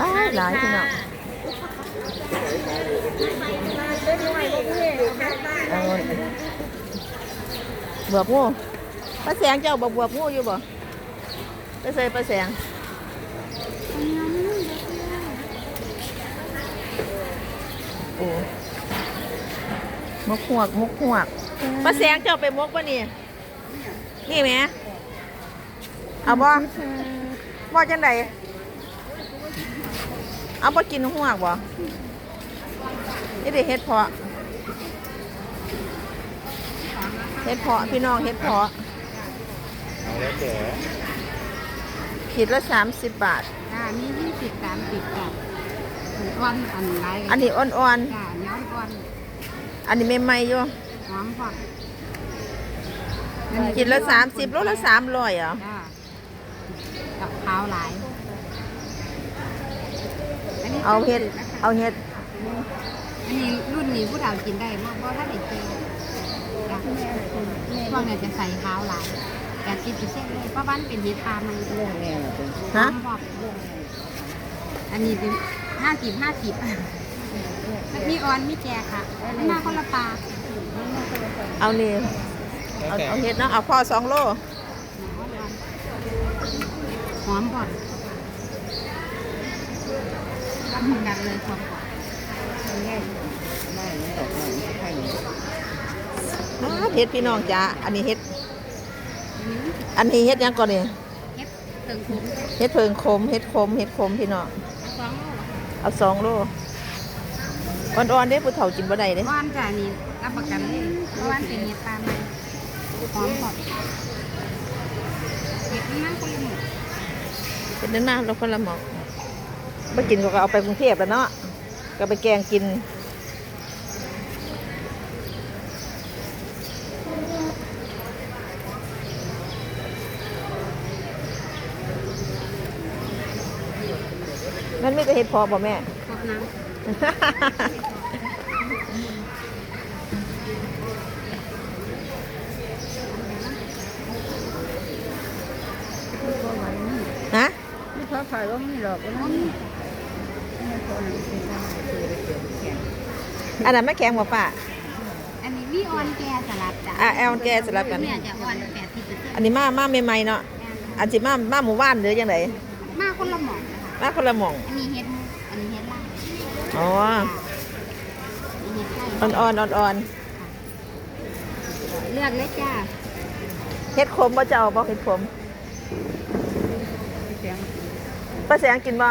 อ้ายหลายพี่น้องเอาบวบงูป้าแสงเจ้าบอกบวบงูอยู่บ่ไปใส่ป้าแสงโอ้มกหวกมกหวกป้าแสงเจ้าไปมกป่ะนี่ นี่ไหมเอาบ่บ่จังไดเอาบ่กินหวกบ่นี่ได้เฮ็ดเพาะเฮ็ดเพาะพี่น้องเฮ็ดเพาะเอาแล้วแต่ขีดละสามสิบบาทจ้ามียี่สิบสามสิบจ้ะก้อนอันไรอันนี้อ่อนจ้าย้อนก้อนๆอันนี้ใหม่ๆอยู่หอมพอ ขีดละสามสิบโลละสามร้อยเหรอจ้ากับข้าวหลายอันนี้เอาเฮ็ด เอาเฮ็ด อันนี้รุ่นนี้ผู้เฒ่ากินได้มากเพราะถ้าเด็กเจจ้ะพวกเนี่ยจะใส่ข้าวหลายอยากกินพิเศษเลยเพราะบ้านเป็นเฮ็ดปลามันเรื่องแน่ฮะอันนี้เป็นห้าสิบห้าสิบมีออนมีแจกค่ะหน้าคนละปลาเอานี่แล้ว เอาแต่เอาเฮ็ดเนาะเอาพ่อสองโลหอมก่อนรับประกันเลยหอมก่อนอ้าเฮ็ดพี่น้องจ้าอันนี้เฮ็ด อันนี้เฮ็ดหยังก่อนนี่เฮ็ดเติงคุ้มเฮ็ดเพิงขมเฮ็ดขมเฮ็ดขมพี่น้องสองโลเอาสองโลอ่อนๆเด้ผู้เฒ่ากินบ่ได้เด้ว่านจ้ะนี่รับประกันเลยเพราะว่านเป็นเห็ดปลามัน หอมก่อนเห็ดนี่นั่งคนละหมดเป็นนั่นมาเราคนละหมอกบ่กินก็เอาไปกรุงเทพแล้วเนาะก็ไปแกงกินมันไม่ก็เห็ดพอบ่แม่ครบน้ฮะำไม่พอขายว่าไม่หรอกว่าไม่อันนั้นไม่แข็งบ่ป้าอันนี้มีออนแกสลัดจ้ะอะแอลแกสลับกัน เนี่ยจะออนแปดสิบเปอร์เซ็นต์อันนี้มามาใหม่ๆเนาะ อันสิมามาหมู่บ้านหรือยังไงมาคนละหมอกนะคะมาคนละหม่อง อันนี้เฮ็ดมุกอันนี้เฮ็ดล่างอ๋อ อันนี้เฮ็ดไข่อ่อนๆอ่อนเลือกเลยจ้าๆเฮ็ดขมบ่เจ้าบ่เฮ็ดขม ป้าแสงกินบ่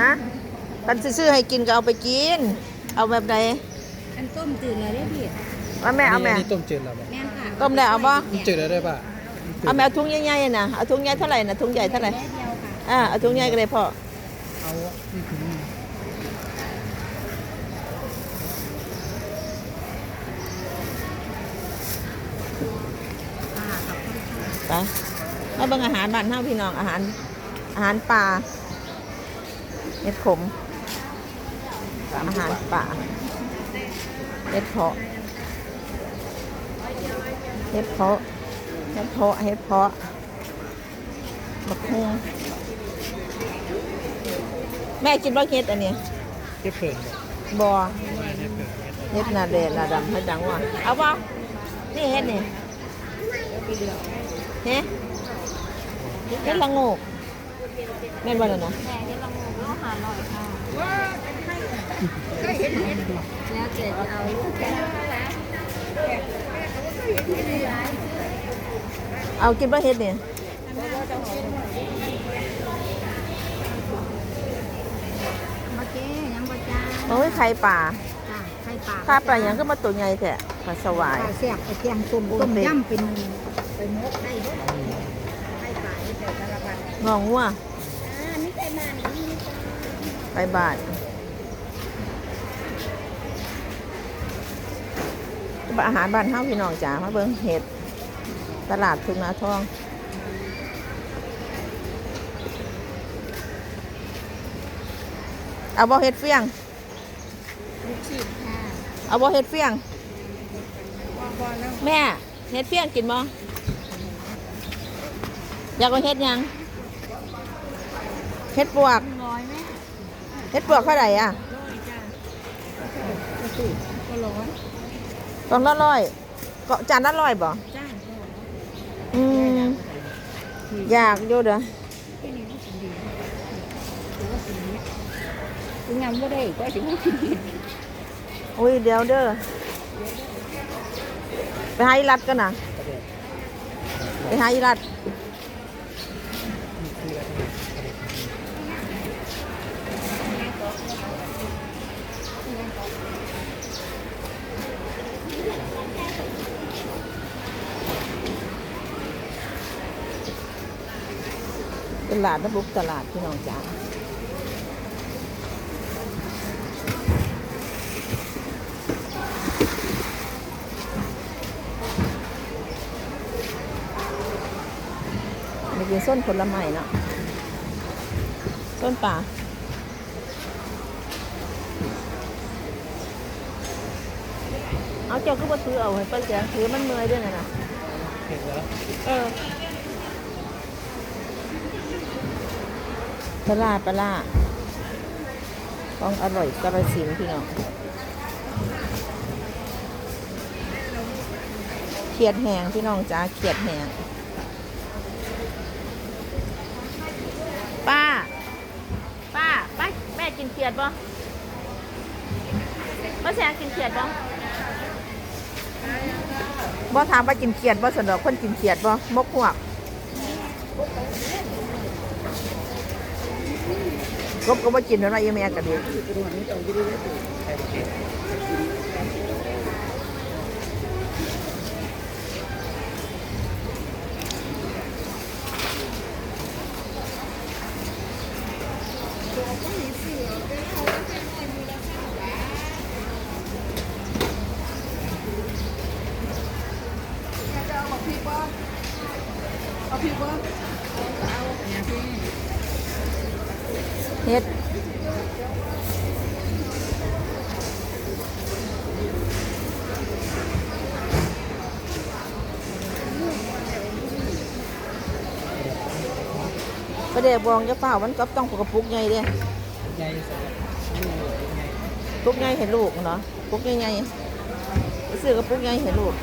ฮะคันสิซื้อให้กินก็เอาไปกิน เอาแบบใดอันต้มจืดเลยได้พี่ว่าแม่เอาแม่นนี้ต้มจืดแล้วป่ะแม่นค่ะต้มแล้วเอาบ่ต้มจืดแล้วได้ป่ะเอาแม่เอาถุงใหญ่ๆน่ะเอาถุงใหญ่เท่าไหร่น่ะถุงใหญ่เท่าไหร่แม่เดียวค่ะอ่าเอาถุงใหญ่ก็ได้พ่อเอานี่ถึงอ่าขอบคุณค่ะไปมาเบิ่งอาหารบ้านเฮาพี่น้องอาหาร อาหารป่าเฮ็ดขม อาหารป่าเฮ็ดเพาะเฮ็ดเพาะเฮ็ดเพาะเฮ็ดเพาะบักฮุงแม่กินบ่เฮ็ดอันนี้เก็บเพิ่มบ่ไม่เก็บเพิ่มเฮ็ดหน้าแดงหน้าดำให้ดังว่ะเอาบ่นี่เฮ็ดนี่เฮ็ดเฮ็ดละโงก แม่นบ่นั่นน่ะแม่ที่ละโมงก็หาหน่อยค่ะแล้วเจ๊จะเอาลูกแก้วเอากินบ่เฮ็ดนี่เมื่อกี้ยังบ่จ้าโอ้ยไข่ป่าจ้าไข่ปลาข้าปลาหยังก็มาตัวใหญ่แท้ปลาสวายปลาเสียบไอ้เตียงต้มต้ต้มมเด็ดย่ำเป็นเป็นมกได้ด้วยไข่ปลาที่เจอสารพัดงองงัวอ่านี่ไข่มานี่ ไปบาทอาหารบ้านเฮาพี่น้องจ๋ามาเบิ่งเห็ด ตลาดทุ่งนาทองเอาบ่เห็ดเฟียงลูกชีพค่ะเอาบ่เห็ดเฟียงว่าบ่แล้วแม่ เห็ดเฟียงกินบ่กอยากเอาเฮ็ดหยังเฮ็ดปวกร้อยไหม เฮ็ดปวกเท่าไหร่อะร้อยจ้าก็ร้อยกล่องละร้อยก็จานละร้อยบ่จ้าอืมอยากอยู่เด้อแค่นี้ก็สิดีถือว่าสิดีถึงงานบ่ได้ก็สิบ่กินอุ้ยเดี๋ยวเด้อไปหาอีรัดกันนะไปหาอีรัด ตลาดนะบุกตลาดพี่น้องจ๋านี่เป็นส้นผลไม้เนาะส้นป่าเอาเจ้าก็มาถือเอาให้ป้าแจงถือมันเมื่อยด้วยนะนะเห็นแล้วเออ ปลาปลาร้องอร่อยกระสินพี่น้องเขียดแหงพี่น้องจ้าเขียดแหงป้า ป้าไปแม่กินเขียดบ่ป้าแซงกินเขียดบ่บ่ถามว่ากินเขียดบ่สนอกคนกินเขียดบ่มกหวกก บก็บ่กินแล้วนะอีแม่ก็ดีเเฮ็ดประเดี๋ยวบองจะเปล่ามันก็ต้องกระปุกใหญ่เด้ใหญ่สุดนี่ใหญ่ปุกใหญ่เห็นลูกเนาะปุกใหญ่ๆไปซื้อกระปุกใหญ่เห็นลูก